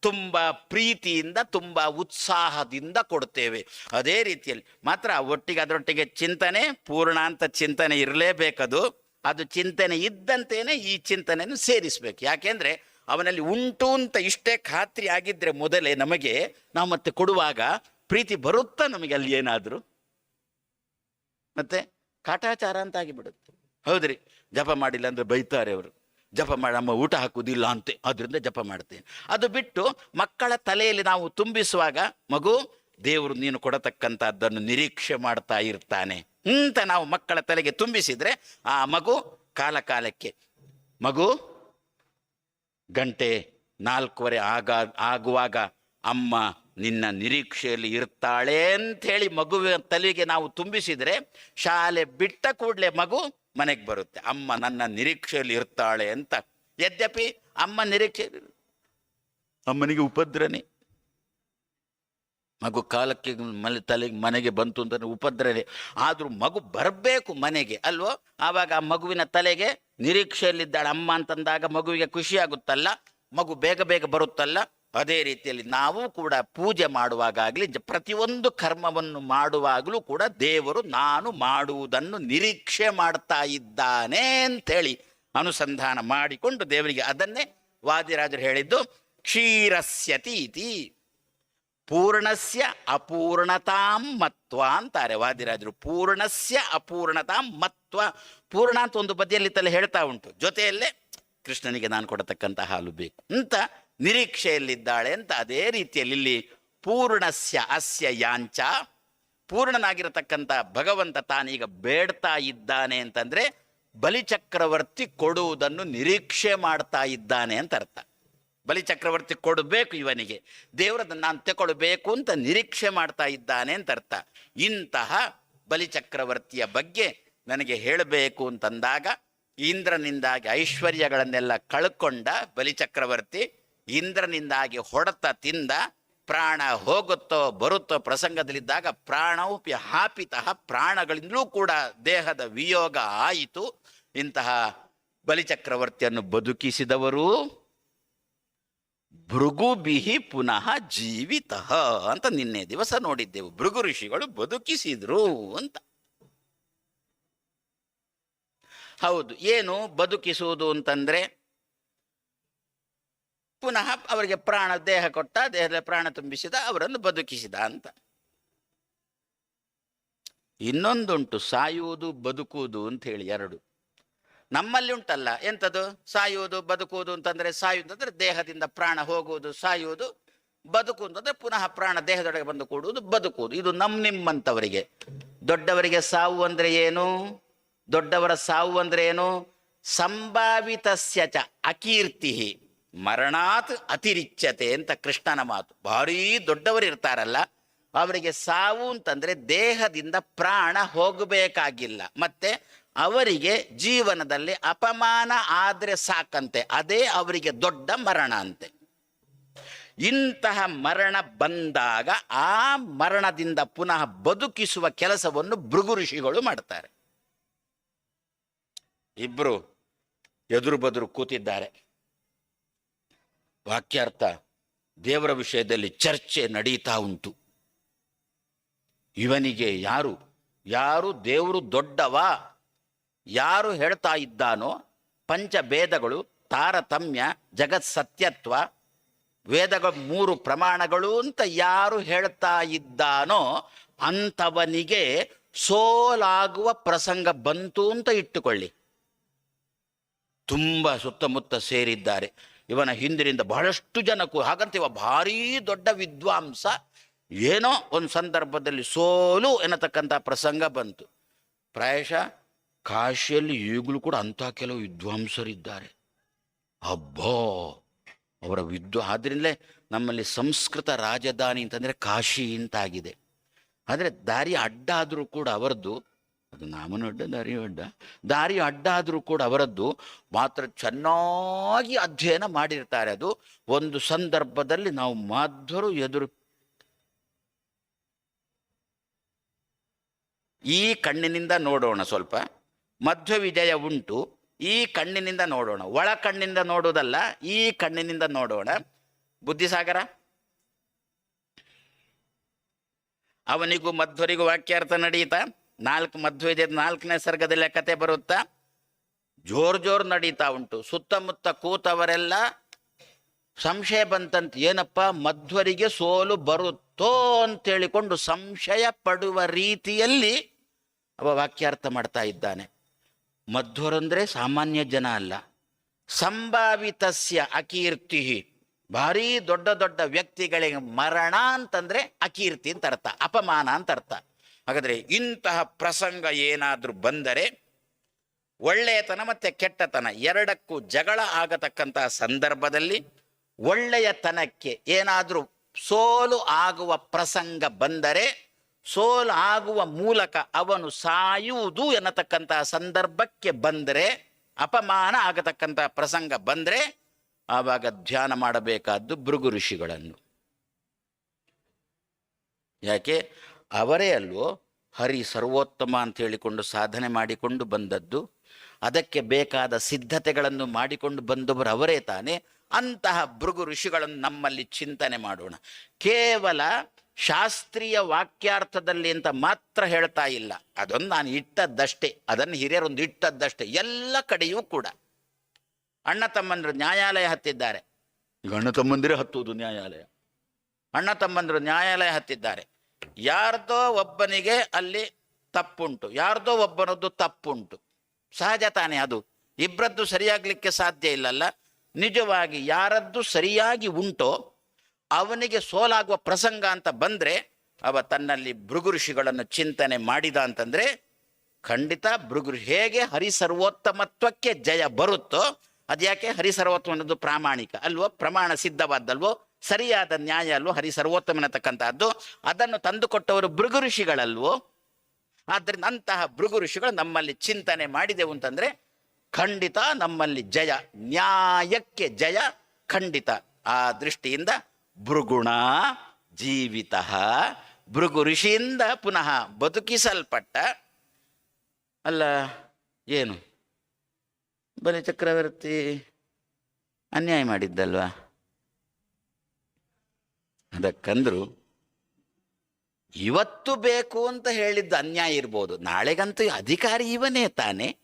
ತುಂಬ ಪ್ರೀತಿಯಿಂದ, ತುಂಬ ಉತ್ಸಾಹದಿಂದ ಕೊಡ್ತೇವೆ. ಅದೇ ರೀತಿಯಲ್ಲಿ ಮಾತ್ರ ಒಟ್ಟಿಗೆ ಅದರೊಟ್ಟಿಗೆ ಚಿಂತನೆ, ಪೂರ್ಣಾಂತ ಚಿಂತನೆ ಇರಲೇಬೇಕದು. ಅದು ಚಿಂತನೆ ಇದ್ದಂತೇನೆ ಈ ಚಿಂತನೆಯನ್ನು ಸೇರಿಸ್ಬೇಕು. ಯಾಕೆಂದ್ರೆ ಅವನಲ್ಲಿ ಉಂಟು ಅಂತ ಇಷ್ಟೇ ಖಾತ್ರಿ ಆಗಿದ್ರೆ ಮೊದಲೇ ನಮಗೆ, ನಾವು ಮತ್ತೆ ಕೊಡುವಾಗ ಪ್ರೀತಿ ಬರುತ್ತಾ ನಮಗೆ ಅಲ್ಲಿ ಏನಾದರೂ? ಮತ್ತೆ ಕಾಟಾಚಾರ ಅಂತ ಆಗಿಬಿಡುತ್ತೆ. ಹೌದ್ರಿ. ಜಪ ಮಾಡಿಲ್ಲ ಅಂದ್ರೆ ಬೈತಾರೆ ಅವರು. ಜಪ ಮಾಡಿ, ಅಮ್ಮ, ಊಟ ಹಾಕುವುದಿಲ್ಲ ಅಂತೆ ಅದರಿಂದ ಜಪ ಮಾಡ್ತೇನೆ. ಅದು ಬಿಟ್ಟು ಮಕ್ಕಳ ತಲೆಯಲ್ಲಿ ನಾವು ತುಂಬಿಸುವಾಗ, ಮಗು, ದೇವರು ನೀನು ಕೊಡತಕ್ಕಂಥದ್ದನ್ನು ನಿರೀಕ್ಷೆ ಮಾಡ್ತಾ ಇರ್ತಾನೆ. ಅಂತ ನಾವು ಮಕ್ಕಳ ತಲೆಗೆ ತುಂಬಿಸಿದರೆ, ಆ ಮಗು ಕಾಲಕಾಲಕ್ಕೆ ಮಗು, ಗಂಟೆ ನಾಲ್ಕೂವರೆ ಆಗ, ಆಗುವಾಗ ಅಮ್ಮ ನಿನ್ನ ನಿರೀಕ್ಷೆಯಲ್ಲಿ ಇರ್ತಾಳೆ ಅಂಥೇಳಿ ಮಗುವಿನ ತಲೆಗೆ ನಾವು ತುಂಬಿಸಿದರೆ, ಶಾಲೆ ಬಿಟ್ಟ ಕೂಡಲೇ ಮಗು ಮನೆಗೆ ಬರುತ್ತೆ. ಅಮ್ಮ ನನ್ನ ನಿರೀಕ್ಷೆಯಲ್ಲಿ ಇರ್ತಾಳೆ ಅಂತ. ಯದ್ಯಪಿ ಅಮ್ಮ ನಿರೀಕ್ಷೆ ಅಮ್ಮನಿಗೆ ಉಪದ್ರನೇ. ಮಗು ಕಾಲಕ್ಕೆ ಮನೆ ತಲೆಗೆ ಮನೆಗೆ ಬಂತು ಅಂತ ಉಪದ್ರವೇ ಆದರೂ ಮಗು ಬರಬೇಕು ಮನೆಗೆ, ಅಲ್ವೋ? ಆವಾಗ ಆ ಮಗುವಿನ ತಲೆಗೆ ನಿರೀಕ್ಷೆಯಲ್ಲಿದ್ದಾಳೆ. ಅಮ್ಮ ಅಂತಂದಾಗ ಮಗುವಿಗೆ ಖುಷಿಯಾಗುತ್ತಲ್ಲ? ಮಗು ಬೇಗ ಬೇಗ ಬರುತ್ತಲ್ಲ? ಅದೇ ರೀತಿಯಲ್ಲಿ ನಾವು ಕೂಡ ಪೂಜೆ ಮಾಡುವಾಗಲಿ ಪ್ರತಿಯೊಂದು ಕರ್ಮವನ್ನು ಮಾಡುವಾಗಲೂ ಕೂಡ ದೇವರು ನಾನು ಮಾಡುವುದನ್ನು ನಿರೀಕ್ಷೆ ಮಾಡ್ತಾ ಇದ್ದಾನೆ ಅಂತೇಳಿ ಅನುಸಂಧಾನ ಮಾಡಿಕೊಂಡು ದೇವರಿಗೆ ಅದನ್ನೇ ವಾದಿರಾಜರು ಹೇಳಿದ್ದು ಕ್ಷೀರಸ್ಯತಿ ಇತಿ ಪೂರ್ಣಸ್ಯ ಅಪೂರ್ಣತಾಂ ಮತ್ವ ಅಂತಾರೆ ವಾದಿರಾಜರು. ಪೂರ್ಣಸ್ಯ ಅಪೂರ್ಣತಾಂ ಮತ್ವ. ಪೂರ್ಣ ಅಂತ ಒಂದು ಬದಿಯಲ್ಲಿ ತಲೆ ಹೇಳ್ತಾ ಉಂಟು. ಜೊತೆಯಲ್ಲೇ ಕೃಷ್ಣನಿಗೆ ನಾನು ಕೊಡತಕ್ಕಂಥ ಹಾಲು ಬೇಕು ಅಂತ ನಿರೀಕ್ಷೆಯಲ್ಲಿದ್ದಾಳೆ ಅಂತ ಅದೇ ರೀತಿಯಲ್ಲಿ ಇಲ್ಲಿ ಪೂರ್ಣಸ್ಯ ಅಸ್ಯ ಯಾಂಚ. ಪೂರ್ಣನಾಗಿರತಕ್ಕಂಥ ಭಗವಂತ ತಾನೀಗ ಬೇಡ್ತಾ ಇದ್ದಾನೆ ಅಂತಂದ್ರೆ ಬಲಿಚಕ್ರವರ್ತಿ ಕೊಡುವುದನ್ನು ನಿರೀಕ್ಷೆ ಮಾಡ್ತಾ ಇದ್ದಾನೆ ಅಂತ ಅರ್ಥ. ಬಲಿಚಕ್ರವರ್ತಿ ಕೊಡಬೇಕು ಇವನಿಗೆ. ದೇವರದನ್ನು ನಾನು ತಗೊಳ್ಬೇಕು ಅಂತ ನಿರೀಕ್ಷೆ ಮಾಡ್ತಾ ಇದ್ದಾನೆ ಅಂತ ಅರ್ಥ. ಇಂತಹ ಬಲಿಚಕ್ರವರ್ತಿಯ ಬಗ್ಗೆ ನನಗೆ ಹೇಳಬೇಕು ಅಂತಂದಾಗ ಇಂದ್ರನಿಂದಾಗಿ ಐಶ್ವರ್ಯಗಳನ್ನೆಲ್ಲ ಕಳ್ಕೊಂಡ ಬಲಿಚಕ್ರವರ್ತಿ ಇಂದ್ರನಿಂದಾಗಿ ಹೊಡೆತ ತಿಂದ ಪ್ರಾಣ ಹೋಗುತ್ತೋ ಬರುತ್ತೋ ಪ್ರಸಂಗದಲ್ಲಿದ್ದಾಗ ಪ್ರಾಣವು ಹಾಪಿತಃ ಪ್ರಾಣಗಳಿಂದಲೂ ಕೂಡ ದೇಹದ ವಿಯೋಗ ಆಯಿತು. ಇಂತಹ ಬಲಿಚಕ್ರವರ್ತಿಯನ್ನು ಬದುಕಿಸಿದವರು ಭೃಗುಬಿಹಿ ಪುನಃ ಜೀವಿತ ಅಂತ ನಿನ್ನೆ ದಿವಸ ನೋಡಿದ್ದೆವು. ಭೃಗು ಋಷಿಗಳು ಬದುಕಿಸಿದ್ರು ಅಂತ. ಹೌದು, ಏನು ಬದುಕಿಸುವುದು ಅಂತಂದ್ರೆ ಪುನಃ ಅವರಿಗೆ ಪ್ರಾಣ ದೇಹ ಕೊಟ್ಟ, ದೇಹದ ಪ್ರಾಣ ತುಂಬಿಸಿದ, ಅವರನ್ನು ಬದುಕಿಸಿದ ಅಂತ. ಇನ್ನೊಂದುಂಟು, ಸಾಯುವುದು, ಬದುಕುವುದು ಅಂತ ಹೇಳಿ ಎರಡು. ನಮ್ಮಲ್ಲಿ ಉಂಟಲ್ಲ ಎಂಥದ್ದು ಸಾಯುವುದು, ಬದುಕುವುದು ಅಂತಂದ್ರೆ ಸಾಯುವುದು ಅಂದ್ರೆ ದೇಹದಿಂದ ಪ್ರಾಣ ಹೋಗುವುದು, ಸಾಯುವುದು, ಬದುಕು ಅಂದ್ರೆ ಪುನಃ ಪ್ರಾಣ ದೇಹದೊಳಗೆ ಬಂದು ಕೂಡುವುದು, ಬದುಕುವುದು. ಇದು ನಮ್ ನಿಮ್ಮಂತವರಿಗೆ. ದೊಡ್ಡವರಿಗೆ ಸಾವು ಅಂದ್ರೆ ಏನು? ದೊಡ್ಡವರ ಸಾವು ಅಂದ್ರೆ ಏನು? ಸಂಭಾವಿತಸ್ಯ ಚ ಅಕೀರ್ತಿ ಮರಣಾತ್ ಅತಿರಿಚ್ಯತೆ ಅಂತ ಕೃಷ್ಣನ ಮಾತು. ಭಾರೀ ದೊಡ್ಡವರು ಇರ್ತಾರಲ್ಲ ಅವರಿಗೆ ಸಾವು ಅಂತಂದ್ರೆ ದೇಹದಿಂದ ಪ್ರಾಣ ಹೋಗಬೇಕಾಗಿಲ್ಲ. ಮತ್ತೆ ಅವರಿಗೆ ಜೀವನದಲ್ಲಿ ಅಪಮಾನ ಆದರೆ ಸಾಕಂತೆ, ಅದೇ ಅವರಿಗೆ ದೊಡ್ಡ ಮರಣ ಅಂತೆ. ಇಂತಹ ಮರಣ ಬಂದಾಗ ಆ ಮರಣದಿಂದ ಪುನಃ ಬದುಕಿಸುವ ಕೆಲಸವನ್ನು ಭೃಗು ಋಷಿಗಳು ಮಾಡ್ತಾರೆ. ಇಬ್ರು ಎದುರು ಬದುರು ಕೂತಿದ್ದಾರೆ. ವಾಕ್ಯಾರ್ಥ ದೇವರ ವಿಷಯದಲ್ಲಿ ಚರ್ಚೆ ನಡೀತಾ ಉಂಟು. ಇವನಿಗೆ ಯಾರು ಯಾರು ದೇವರು ದೊಡ್ಡವ, ಯಾರು ಹೇಳ್ತಾ ಇದ್ದಾನೋ, ಪಂಚಭೇದಗಳು, ತಾರತಮ್ಯ ಜಗತ್ ಸತ್ಯತ್ವ ವೇದಗಳ ಮೂರು ಪ್ರಮಾಣಗಳು ಅಂತ ಯಾರು ಹೇಳ್ತಾ ಇದ್ದಾನೋ ಅಂಥವನಿಗೆ ಸೋಲಾಗುವ ಪ್ರಸಂಗ ಬಂತು ಅಂತ ಇಟ್ಟುಕೊಳ್ಳಿ. ತುಂಬ ಸುತ್ತಮುತ್ತ ಸೇರಿದ್ದಾರೆ. ಇವನ ಹಿಂದಿನಿಂದ ಬಹಳಷ್ಟು ಜನಕ್ಕೂ, ಹಾಗಂತ ಇವ ಭಾರೀ ದೊಡ್ಡ ವಿದ್ವಾಂಸ, ಏನೋ ಒಂದು ಸಂದರ್ಭದಲ್ಲಿ ಸೋಲು ಎನ್ನತಕ್ಕಂಥ ಪ್ರಸಂಗ ಬಂತು. ಪ್ರಾಯಶಃ ಕಾಶಿಯಲ್ಲಿ ಈಗಲೂ ಕೂಡ ಅಂಥ ಕೆಲವು ವಿದ್ವಾಂಸರಿದ್ದಾರೆ. ಅಬ್ಬೋ! ಅವರ ವಿದ್ವ, ಆದ್ರಿಂದಲೇ ನಮ್ಮಲ್ಲಿ ಸಂಸ್ಕೃತ ರಾಜಧಾನಿ ಅಂತಂದರೆ ಕಾಶಿ ಅಂತಾಗಿದೆ ಆದರೆ ದಾರಿ ಅಡ್ಡ ಆದರೂ ಕೂಡ ಅವರದ್ದು ಅದು ನಾಮನ ಅಡ್ಡ ದಾರಿ ಅಡ್ಡ. ದಾರಿ ಅಡ್ಡ ಆದರೂ ಕೂಡ ಅವರದ್ದು ಮಾತ್ರ ಚೆನ್ನಾಗಿ ಅಧ್ಯಯನ ಮಾಡಿರ್ತಾರೆ. ಅದು ಒಂದು ಸಂದರ್ಭದಲ್ಲಿ ನಾವು ಮಾಧ್ವರು ಎದುರು ಈ ಕಣ್ಣಿನಿಂದ ನೋಡೋಣ ಸ್ವಲ್ಪ. ಮಧ್ವ ವಿಜಯ ಉಂಟು. ಈ ಕಣ್ಣಿನಿಂದ ನೋಡೋಣ. ಒಳ ಕಣ್ಣಿಂದ ನೋಡುವುದಲ್ಲ, ಈ ಕಣ್ಣಿನಿಂದ ನೋಡೋಣ. ಬುದ್ಧಿಸಾಗರ? ಅವನಿಗೂ ಮಧ್ವರಿಗೂ ವಾಕ್ಯಾರ್ಥ ನಡೀತಾ? ನಾಲ್ಕು ಮಧ್ವ ನಾಲ್ಕನೇ ಸರ್ಗದಲ್ಲಿ ಕತೆ ಬರುತ್ತಾ? ಜೋರ್ ಜೋರ್ ನಡೀತಾ ಉಂಟು. ಸುತ್ತಮುತ್ತ ಕೂತವರೆಲ್ಲ ಸಂಶಯ ಬಂತಂತ, ಏನಪ್ಪ, ಮಧ್ವರಿಗೆ ಸೋಲು ಬರುತ್ತೋ ಅಂತೇಳಿಕೊಂಡು ಸಂಶಯ ಪಡುವ ರೀತಿಯಲ್ಲಿ ಅವ ವಾಕ್ಯಾರ್ಥ ಮಾಡ್ತಾ ಇದ್ದಾನೆ. ಮಧ್ವರಂದ್ರೆ ಸಾಮಾನ್ಯ ಜನ ಅಲ್ಲ. ಸಂಭಾವಿತಸ್ಯ ಅಕೀರ್ತಿ ಭಾರೀ ದೊಡ್ಡ ದೊಡ್ಡ ವ್ಯಕ್ತಿಗಳಿಗೆ ಮರಣ ಅಂತಂದ್ರೆ ಅಕೀರ್ತಿ ಅಂತ ಅರ್ಥ, ಅಪಮಾನ ಅಂತ ಅರ್ಥ. ಹಾಗಾದ್ರೆ ಇಂತಹ ಪ್ರಸಂಗ ಏನಾದರೂ ಬಂದರೆ ಒಳ್ಳೆಯತನ ಮತ್ತು ಕೆಟ್ಟತನ ಎರಡಕ್ಕೂ ಜಗಳ ಆಗತಕ್ಕಂತಹ ಸಂದರ್ಭದಲ್ಲಿ ಒಳ್ಳೆಯತನಕ್ಕೆ ಏನಾದರೂ ಸೋಲು ಆಗುವ ಪ್ರಸಂಗ ಬಂದರೆ ಸೋಲು ಆಗುವ ಮೂಲಕ ಅವನು ಸಾಯುವುದು ಎನ್ನತಕ್ಕಂತಹ ಸಂದರ್ಭಕ್ಕೆ ಬಂದರೆ ಅಪಮಾನ ಆಗತಕ್ಕಂತಹ ಪ್ರಸಂಗ ಬಂದರೆ ಆವಾಗ ಧ್ಯಾನ ಮಾಡಬೇಕಾದ್ದು ಭೃಗು ಋಷಿಗಳನ್ನು. ಯಾಕೆ? ಅವರೇ ಅಲ್ವೋ ಹರಿ ಸರ್ವೋತ್ತಮ ಅಂತ ಹೇಳಿಕೊಂಡು ಸಾಧನೆ ಮಾಡಿಕೊಂಡು ಬಂದದ್ದು. ಅದಕ್ಕೆ ಬೇಕಾದ ಸಿದ್ಧತೆಗಳನ್ನು ಮಾಡಿಕೊಂಡು ಬಂದವರು ಅವರೇ ತಾನೇ. ಅಂತಹ ಭೃಗು ಋಷಿಗಳನ್ನು ನಮ್ಮಲ್ಲಿ ಚಿಂತನೆ ಮಾಡೋಣ. ಕೇವಲ ಶಾಸ್ತ್ರೀಯ ವಾಕ್ಯಾರ್ಥದಲ್ಲಿ ಅಂತ ಮಾತ್ರ ಹೇಳ್ತಾ ಇಲ್ಲ. ಅದೊಂದು ನಾನು ಇಟ್ಟದ್ದಷ್ಟೇ. ಅದನ್ನು ಹಿರಿಯರೊಂದು ಇಟ್ಟದ್ದಷ್ಟೇ. ಎಲ್ಲ ಕಡೆಯೂ ಕೂಡ. ಅಣ್ಣ ತಮ್ಮಂದರು ನ್ಯಾಯಾಲಯ ಹತ್ತಿದ್ದಾರೆ. ಈಗ ಅಣ್ಣ ತಮ್ಮಂದಿರೇ ಹತ್ತುವುದು ನ್ಯಾಯಾಲಯ. ಅಣ್ಣ ತಮ್ಮಂದರು ನ್ಯಾಯಾಲಯ ಹತ್ತಿದ್ದಾರೆ. ಯಾರ್ದೋ ಒಬ್ಬನಿಗೆ ಅಲ್ಲಿ ತಪ್ಪುಂಟು, ಯಾರ್ದೋ ಒಬ್ಬನದ್ದು ತಪ್ಪುಂಟು. ಸಹಜ ತಾನೇ ಅದು. ಇಬ್ಬರದ್ದು ಸರಿಯಾಗ್ಲಿಕ್ಕೆ ಸಾಧ್ಯ ಇಲ್ಲಲ್ಲ. ನಿಜವಾಗಿ ಯಾರದ್ದು ಸರಿಯಾಗಿ ಉಂಟೋ, ಅವನಿಗೆ ಸೋಲಾಗುವ ಪ್ರಸಂಗ ಅಂತ ಬಂದ್ರೆ, ಅವ ತನ್ನಲ್ಲಿ ಭೃಗು ಋಷಿಗಳನ್ನು ಚಿಂತನೆ ಮಾಡಿದ ಅಂತಂದ್ರೆ, ಖಂಡಿತ ಭೃಗು ಹೇಗೆ ಹರಿಸರ್ವೋತ್ತಮತ್ವಕ್ಕೆ ಜಯ ಬರುತ್ತೋ, ಅದ್ಯಾಕೆ ಹರಿಸರ್ವೋತ್ತಮ ಅನ್ನೋದು ಪ್ರಾಮಾಣಿಕ ಅಲ್ವೋ, ಪ್ರಮಾಣ ಸಿದ್ಧವಾದ್ದಲ್ವೋ ಸರಿಯಾದ ನ್ಯಾಯ ಅಲ್ವೋ ಹರಿ ಸರ್ವೋತ್ತಮನತಕ್ಕಂತಹದ್ದು ಅದನ್ನು ತಂದುಕೊಟ್ಟವರು ಭೃಗು ಋಷಿಗಳಲ್ವೋ? ಆದ್ದರಿಂದ ಅಂತಹ ಭೃಗು ಋಷಿಗಳು ನಮ್ಮಲ್ಲಿ ಚಿಂತನೆ ಮಾಡಿದೆವು ಅಂತಂದ್ರೆ, ಖಂಡಿತ ನಮ್ಮಲ್ಲಿ ಜಯ, ನ್ಯಾಯಕ್ಕೆ ಜಯ ಖಂಡಿತ. ಆ ದೃಷ್ಟಿಯಿಂದ ಭೃಗುಣ ಜೀವಿತ. ಭೃಗು ಋಷಿಯಿಂದ ಪುನಃ ಬದುಕಿಸಲ್ಪಟ್ಟ, ಅಲ್ಲ, ಏನು? ಬಲಿ ಚಕ್ರವರ್ತಿ ಅನ್ಯಾಯ ಮಾಡಿದ್ದಲ್ವಾ? ಅದಕ್ಕಂದ್ರು, ಇವತ್ತು ಬೇಕು ಅಂತ ಹೇಳಿದ್ದು ಅನ್ಯಾಯ ಇರ್ಬೋದು. ನಾಳೆಗಂತೂ ಅಧಿಕಾರಿ ಇವನೇ ತಾನೆ.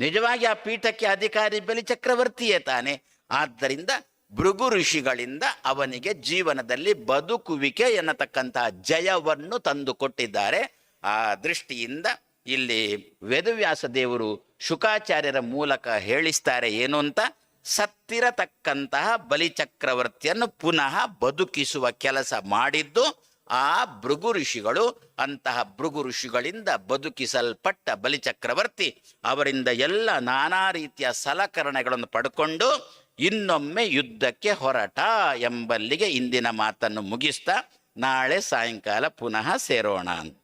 ನಿಜವಾಗಿ ಆ ಪೀಠಕ್ಕೆ ಅಧಿಕಾರಿ ಬಲಿ ಚಕ್ರವರ್ತಿಯೇ ತಾನೆ. ಆದ್ದರಿಂದ ಭೃಗು ಋಷಿಗಳಿಂದ ಅವನಿಗೆ ಜೀವನದಲ್ಲಿ ಬದುಕುವಿಕೆ ಎನ್ನತಕ್ಕಂತಹ ಜಯವನ್ನು ತಂದುಕೊಟ್ಟಿದ್ದಾರೆ. ಆ ದೃಷ್ಟಿಯಿಂದ ಇಲ್ಲಿ ವೇದವ್ಯಾಸ ದೇವರು ಶುಕಾಚಾರ್ಯರ ಮೂಲಕ ಹೇಳಿಸ್ತಾರೆ ಏನು ಅಂತ? ಸತ್ತಿರತಕ್ಕಂತಹ ಬಲಿಚಕ್ರವರ್ತಿಯನ್ನು ಪುನಃ ಬದುಕಿಸುವ ಕೆಲಸ ಮಾಡಿದ್ದು ಆ ಭೃಗು ಋಷಿಗಳು, ಅಂತಹ ಭೃಗು ಋಷಿಗಳಿಂದ ಬದುಕಿಸಲ್ಪಟ್ಟ ಬಲಿಚಕ್ರವರ್ತಿ. ಅವರಿಂದ ಎಲ್ಲ ನಾನಾ ರೀತಿಯ ಸಲಕರಣೆಗಳನ್ನು ಪಡ್ಕೊಂಡು ಇನ್ನೊಮ್ಮೆ ಯುದ್ಧಕ್ಕೆ ಹೊರಟ ಎಂಬಲ್ಲಿಗೆ ಇಂದಿನ ಮಾತನ್ನು ಮುಗಿಸ್ತಾ ನಾಳೆ ಸಾಯಂಕಾಲ ಪುನಃ ಸೇರೋಣ ಅಂತ.